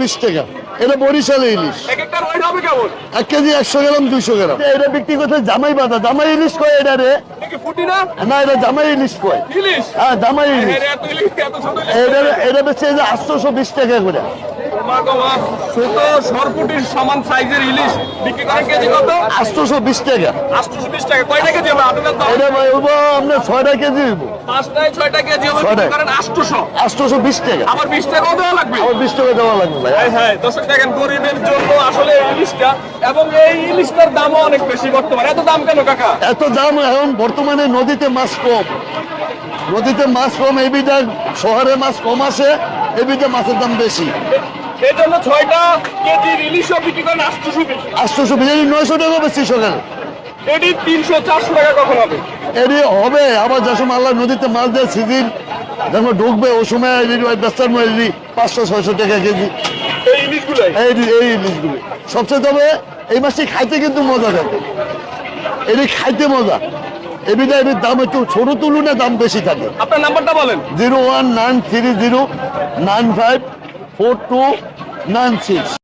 বিশ টাকা। এটা বরিশালে ইলিশ। এক কেজি একশো গ্রাম দুইশো গ্রাম। এটা বিক্রি করছে জামাই বাঁধা জামাই ইলিশ কয় এটা রে? না? এটা জামাই ইলিশ কয়। হ্যাঁ জামাই ইলিশ। এটা এটা বেশি আটশোশো বিশ টাকা করে। মা ছোট সরপুটির সমান সাইজের ইলিশ বিক্রি করেন কেজি কত? আটশোশো বিশ টাকা। আটশো বিশ টাকা। কয়টা কেজি হবে? আপনাদের তো এটা হইব আপনার ছয়টা কেজি হইব। পাঁচটায় ছয়টা কেজি হবে করেন আটশোশো। আটশোশো বিশ টাকা। আবার বিশ টাকাও দেওয়া লাগবে? আমার বিশ টাকা দেওয়া লাগবে ভাই। হ্যাঁ দর্শক দেখেন গরিবের জন্য আসলে ইলিশটা এবং এই ইলিশটার দামও অনেক বেশি বর্তমানে। এত দাম কেন কাকা? এত দাম এখন বর্তমানে নদীতে মাছ কম। নদীতে মাছ কম এই বিটা শহরে মাছ কম আসে এই বিটা মাছের দাম বেশি। এই জন্য ছয়টা কেজির ইলিশও বিক্রি করেন আটশোশো বেশি আটশোশো বিরিয়ানি নয়শো টাকা বেশি সকালে। এটি তিনশো চারশো টাকা কখন হবে? এটি হবে আবার যে সময় আল্লাহ নদীতে মাছ দেয় সিজন যখন ঢুকবে ওই সময় ব্যস্তার মধ্যে পাঁচশো ছয়শো টাকা কেজি। এই ইলিশগুলোই? এই এই ইলিশগুলি। সবচেয়ে তবে এই মাছটি খাইতে কিন্তু মজা থাকে এটি খাইতে মজা। এবিটা এটির দাম একটু ছোট তুলনায় দাম বেশি থাকে। আপনার নাম্বারটা বলেন। Zero one nine three zero nine five four two nine six